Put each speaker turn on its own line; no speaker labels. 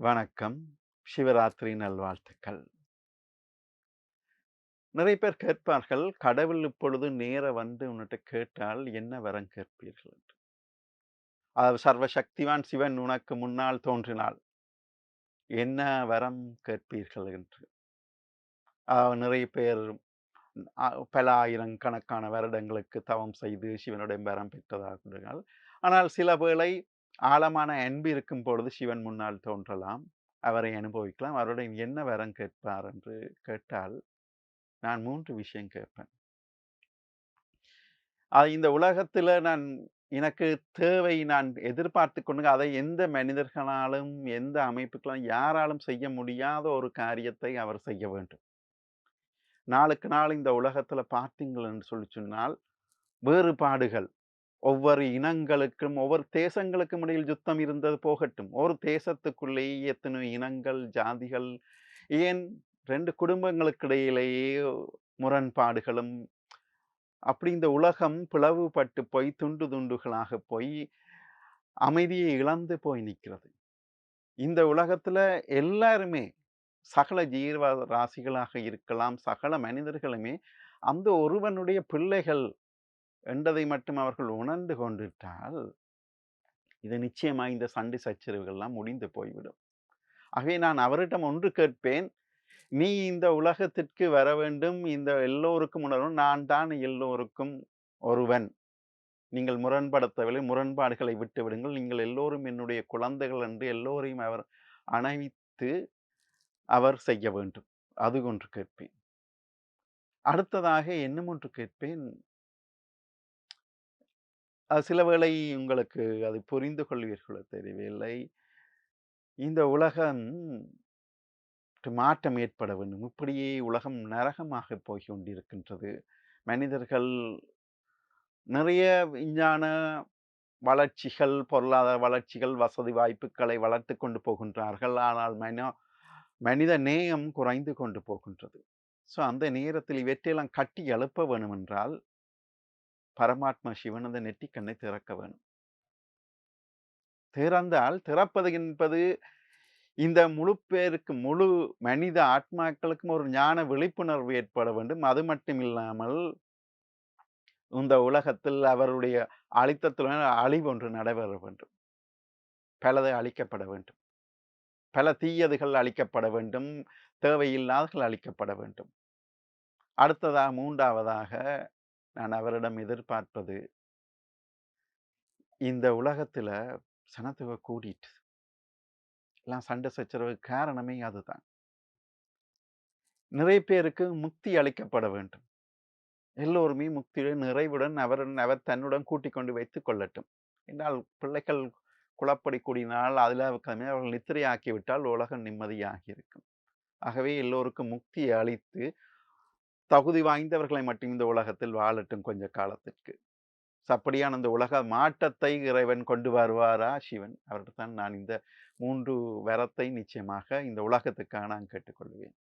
வணக்கம். சிவராத்திரி நல்வாழ்த்துக்கள். நிறைய பேர் கேட்பார்கள், கடவுள் இப்பொழுது நேர வந்து உன்னிட்ட கேட்டால் என்ன வரம் கேட்பீர்கள் என்று. அதாவது சர்வசக்திவான் சிவன் உனக்கு முன்னால் தோன்றினால், என்ன வரம் கேட்பீர்கள் என்று. நிறைய பேர் பல ஆயிரம் கணக்கான வருடங்களுக்கு தவம் செய்து சிவனுடைய வரம் பெற்றதாக கூறுகிறார்கள். ஆனால் சில வேளை ஆழமான அன்பு இருக்கும் பொழுது சிவன் முன்னால் தோன்றலாம். அவரை அனுபவிக்கலாம். அவருடன் என்ன வரம் கேட்பார் என்று கேட்டால், நான் மூன்று விஷயம் கேட்பேன். இந்த உலகத்தில் நான் எனக்கு தேவை நான் எதிர்பார்த்து கொண்டு அதை எந்த மனிதர்களாலும், எந்த அமைப்புக்களாலும், யாராலும் செய்ய முடியாத ஒரு காரியத்தை அவர் செய்ய வேண்டும். நாளுக்கு நாள் இந்த உலகத்தில் பார்த்தீங்கள் என்று சொல்லி சொன்னால், வேறுபாடுகள் ஒவ்வொரு இனங்களுக்கும், ஒவ்வொரு தேசங்களுக்கும் இடையில் யுத்தம் இருந்தது போகட்டும். ஒரு தேசத்துக்குள்ளேயே எத்தனை இனங்கள், ஜாதிகள், ஏன் ரெண்டு குடும்பங்களுக்கு இடையிலேயே முரண்பாடுகளும், அப்படி இந்த உலகம் பிளவுபட்டு போய் துண்டு துண்டுகளாக போய், அமைதியை இழந்து போய் நிற்கிறது. இந்த உலகத்தில் எல்லாருமே சகல ஜீவராசிகளாக இருக்கலாம், சகல மனிதர்களுமே அந்த ஒருவனுடைய பிள்ளைகள் என்றதை மட்டும் அவர்கள் உணர்ந்து கொண்டுவிட்டால், இது நிச்சயமாக இந்த சண்டை சச்சரவுகள்லாம் முடிந்து போய்விடும். ஆகவே நான் அவரிடம் ஒன்று கேட்பேன், "நீ இந்த உலகத்திற்கு வர வேண்டும். இந்த எல்லோருக்கும் உணரும் நான் தான் எல்லோருக்கும் ஒருவன். நீங்கள் முரண்படுத்தவில்லை. முரண்பாடுகளை விட்டு விடுங்கள். நீங்கள் எல்லோரும் என்னுடைய குழந்தைகள்" என்று எல்லோரையும் அவர் அணைத்து அவர் செய்ய வேண்டும். அது ஒன்று கேட்பேன். அடுத்ததாக என்னும் ஒன்று கேட்பேன். அது சில வேளை உங்களுக்கு அதை புரிந்து கொள்வீர்களோ தெரியவில்லை. இந்த உலகம் மாற்றம் ஏற்பட வேண்டும். இப்படியே உலகம் நரகமாக போய் கொண்டிருக்கின்றது. மனிதர்கள் நிறைய விஞ்ஞான வளர்ச்சிகள், பொருளாதார வளர்ச்சிகள், வசதி வாய்ப்புகளை வளர்த்து கொண்டு போகின்றார்கள். ஆனால் மனோ மனித நேயம் குறைந்து கொண்டு போகின்றது. ஸோ அந்த நேரத்தில் இவற்றையெல்லாம் கட்டி எழுப்ப வேணுமென்றால், பரமாத்மா சிவன் அந்த நெற்றிக்கண்ணை திறக்க வேணும். திறந்தால் திறப்பது என்பது இந்த முழு பேருக்கு முழு மனித ஆத்மாக்களுக்கும் ஒரு ஞான விழிப்புணர்வு ஏற்பட வேண்டும். அது மட்டும் இல்லாமல் இந்த உலகத்தில் அவருடைய அழித்தத்துடன் அழிவு ஒன்று நடைபெற வேண்டும். பலது அழிக்கப்பட வேண்டும். பல தீயதுகள் அழிக்கப்பட வேண்டும். தேவையில்லாதகள் அழிக்கப்பட வேண்டும். அடுத்ததாக மூன்றாவதாக நான் அவரிடம் எதிர்பார்ப்பது இந்த உலகத்தில் சனத்துவ கூடிட்டு. எல்லாம் சண்டை சச்சரவு காரணமே அதுதான். நிறைய பேருக்கு முக்தி அளிக்கப்பட வேண்டும். எல்லோருமே முக்தியுடன் நிறைவுடன் அவருடன் அவர் தன்னுடன் கூட்டிக் கொண்டு வைத்துக் கொள்ளட்டும். என்றால் பிள்ளைகள் குழப்படி கூடினால் அதில் அவர்கள் நித்திரையாக்கிவிட்டால் உலகம் நிம்மதியாகி இருக்கும். ஆகவே எல்லோருக்கும் முக்தியை அளித்து, தகுதி வாய்ந்தவர்களை மட்டும் இந்த உலகத்தில் வாழட்டும் கொஞ்ச காலத்திற்கு. அப்படியான இந்த உலக மாற்றத்தை இறைவன் கொண்டு வருவாரா சிவன்? அவர்கிட்ட தான் நான் இந்த மூன்று வரத்தை நிச்சயமாக இந்த உலகத்துக்காக நான் கேட்டுக்கொள்வேன்.